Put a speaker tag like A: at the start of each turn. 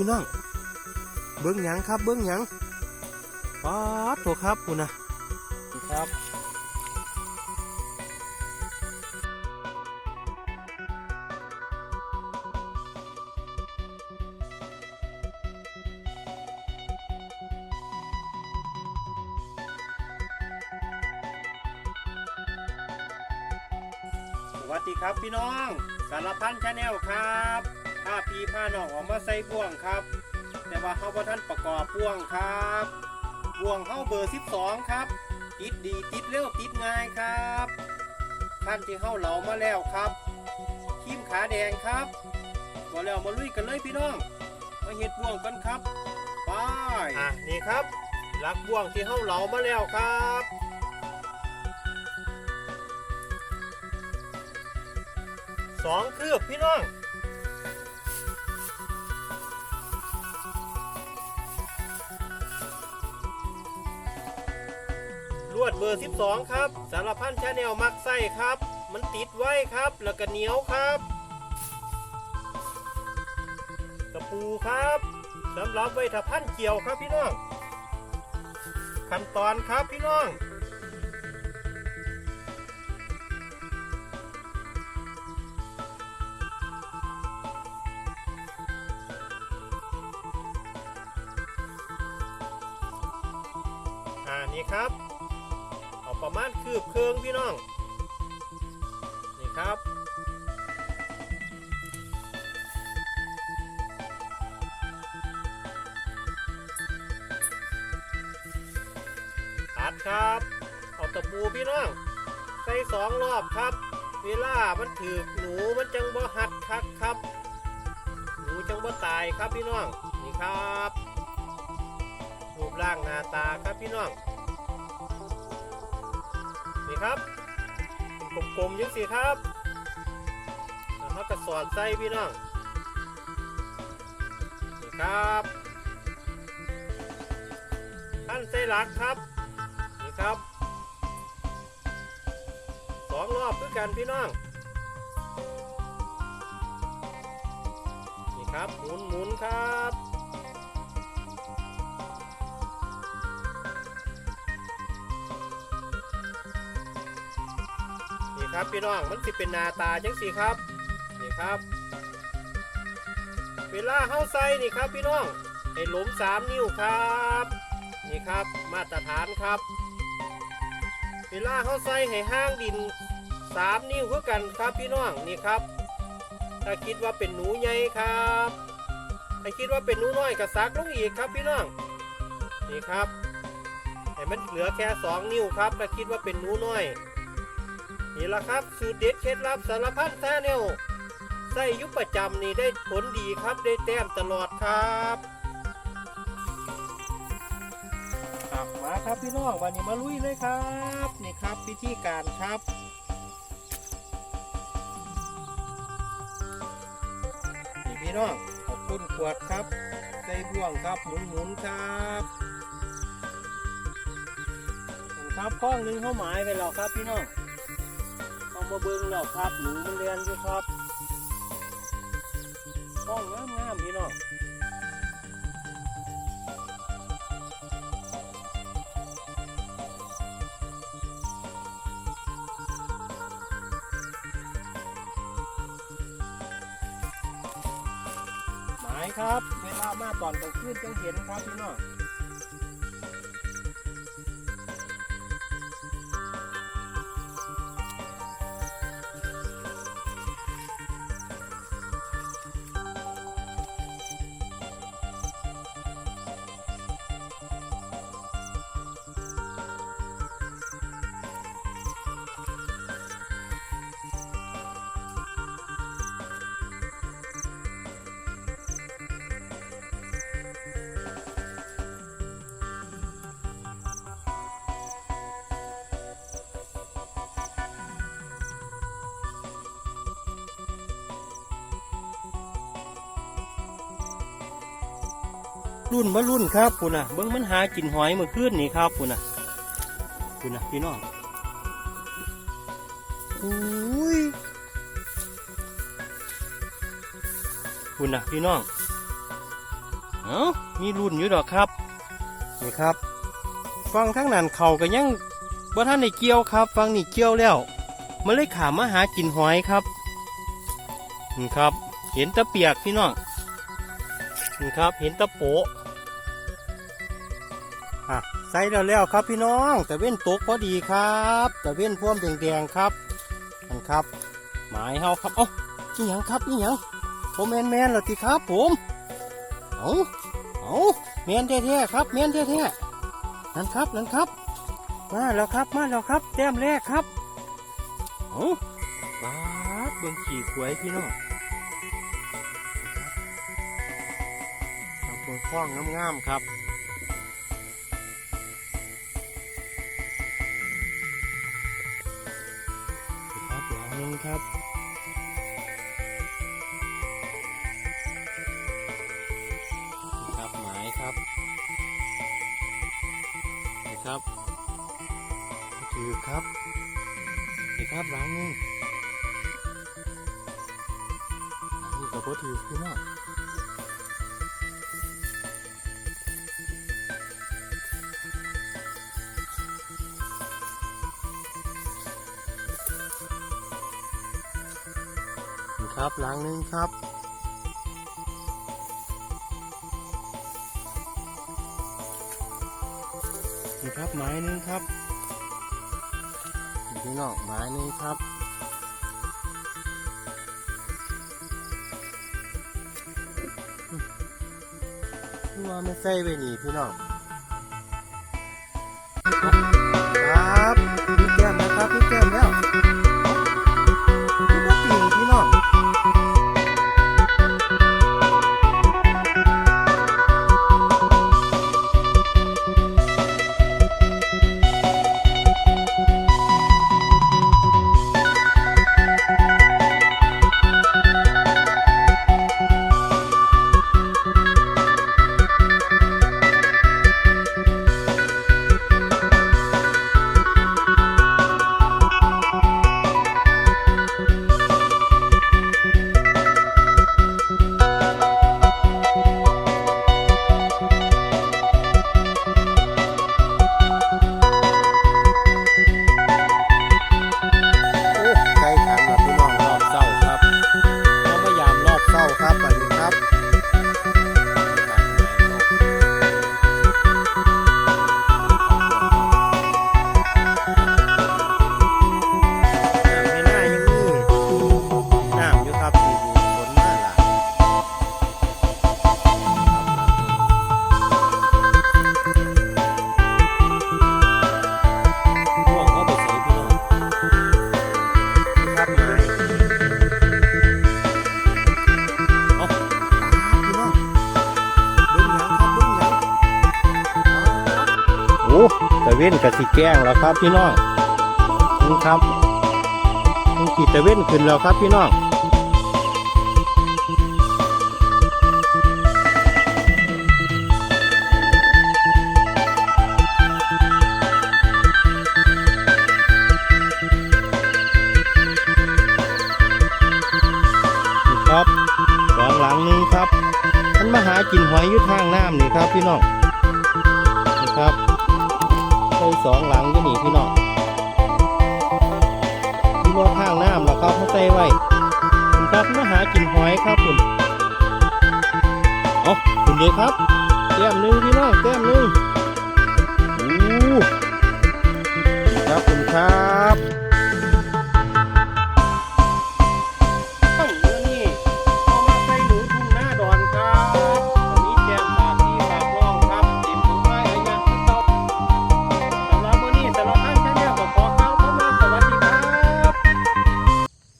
A: พี่น้อง เบิ้งหยังครับ เบิ้งหยังป๊าดโถครับคุณนะครับสวัสดีครับพี่น้อง สารพันชาแนลครับ ผ้าพีผ้าน้องออกมาใส่บ่วงครับ แต่ว่าเขาบ่ท่านประกอบบ่วงครับบ่วงเข้าเบอร์ 12 ครับ ติดดีติดเร็วติดง่ายครับขั้นที่เข้าเหลามาแล้วครับขีมขาแดงครับบ่แล้วมาลุยกันเลยพี่น้อง มาเห็ดบ่วงกันครับไปอะนี่ครับลักบ่วงที่เข้าเหลามาแล้วครับสองคืบพี่น้อง วดเบอร์ 12 ครับ สารพันชาแนลมักไส้ครับ มันติดไว้ครับ แล้วก็เหนียวครับตะปูครับสำหรับไว้ถ้าพันเกี่ยวครับพี่น้องขั้นตอนครับพี่น้องอ่านี่ครับ ประมาณคืบเครื่องพี่น้อง นี่ครับตัดครับเอาตะปูพี่น้อง ใส่สองรอบครับ เวลามันถือหนูมันจังบ่หัดคักครับ หนูจังบ่ตายครับพี่น้อง นี่ครับรูปร่างหน้าตาครับพี่น้อง นี่ครับเป็นกลมๆยังสิครับแล้วเขาก็สอดใส่พี่น้องนี่ครับขั้นใส่หลักครับนี่ครับสองรอบด้วยกันพี่น้องนี่ครับหมุนหมุนๆครับ ครับพี่น้องมันสิเป็นนาตาจังสิครับนี่ครับ เวลาเข้าใส่นี่ครับพี่น้องให้หลุมสามนิ้วครับนี่ครับมาตรฐานครับ เวลาเข้าใส่ให้ห้างดินสามนิ้วคือกันครับพี่น้องนี่ครับ ถ้าคิดว่าเป็นหนูใหญ่ครับถ้าคิดว่าเป็นหนูน้อยก็ซักลงอีกครับพี่น้องนี่ครับให้มันเหลือแค่สองนิ้วครับถ้าคิดว่าเป็นหนูน้อย นี่ละครับสูตรเด็ดเคล็ดลับสารพัดแท้แนวใส่ยุประจำนี่ได้ผลดีครับได้แต้มตลอดครับครับมาครับพี่น้องวันนี้มาลุยเลยครับนี่ครับวิธีการครับนี่พี่น้องขอบคุณขวดครับใส่บ่วงครับหมุนหมุนๆครับครับข้องนึงเข้าหมายไปแล้วครับพี่น้อง เอามาเบิ่งแล้วครับหนูมันเรียนอยู่ครับห้องงามงามๆพี่น้องหมายครับ เวลามาตอนกลางคืนจังเห็นครับพี่น้อง รุ่นมารุ่นครับคุณน่ะเบิ้งมันหากินหอยเมื่อคืนนี่ครับคุณน่ะคุณน่ะพี่น้องอุ้ยคุณน่ะพี่น้องเอ้ามีรุ่นอยู่ดอกครับนี่ครับฟังทั้งนั้นเขาก็ยังบ่ท่านได้เกี่ยวครับ ฟังนี่เกี่ยวแล้วมันเลยขามมาหากินหอยครับนี่ครับ เห็นตะเปียกพี่น้องนี่ครับ เห็นตะโปะ อะใส่แล้วแล้วครับพี่น้อง แต่เว้นตกพอดีครับ แต่เว้นพ่วมแดงๆครับนั่นครับ หมายเฮาครับเอ้านี่หยังครับนี่หยังผมแมนแมนๆแล้วทีครับผมเอาเอาแมนแท้ๆครับแมนแท้ๆนั่นครับนั่นครับ มาแล้วครับมาแล้วครับ แต้มแรกครับเอาบาดเบิ่งขี่ขวยพี่น้องทำตัวคล้องงามๆครับ ลังหนึงครับนี่ครับหมายครับนี่ครับถือครับนี่ครับหลังหนึงหลังนี้ก็บ่ถือพี่น้องนี่ ครับหลังหนึงครับ นี่ครับไม้นึงครับพี่น้องไม้นึงครับพี่ว่าไม่ใส่ไปนี่พี่น้องครับพี่แก้มนะครับพี่แก้ม ตะเว้นกับสีแกล้งแล้วครับพี่น้องนี่ครับนี่ขีดตะเว้นขึ้นแล้วครับพี่น้องนี่ครับสองหลังนึงครับ มันมาหากินหอยอยู่ทางน้ำนี่ครับพี่น้อง สองหลังอยู่นี่พี่น้องพี่ว่าข้างน้ำแล้วครับเขาใส่ไว้คุณครับมาหากินหอยครับคุณอ๋อคุณเลยครับแก้มหนึ่งพี่น้องแก้มหนึ่งอู้ครับคุณครับ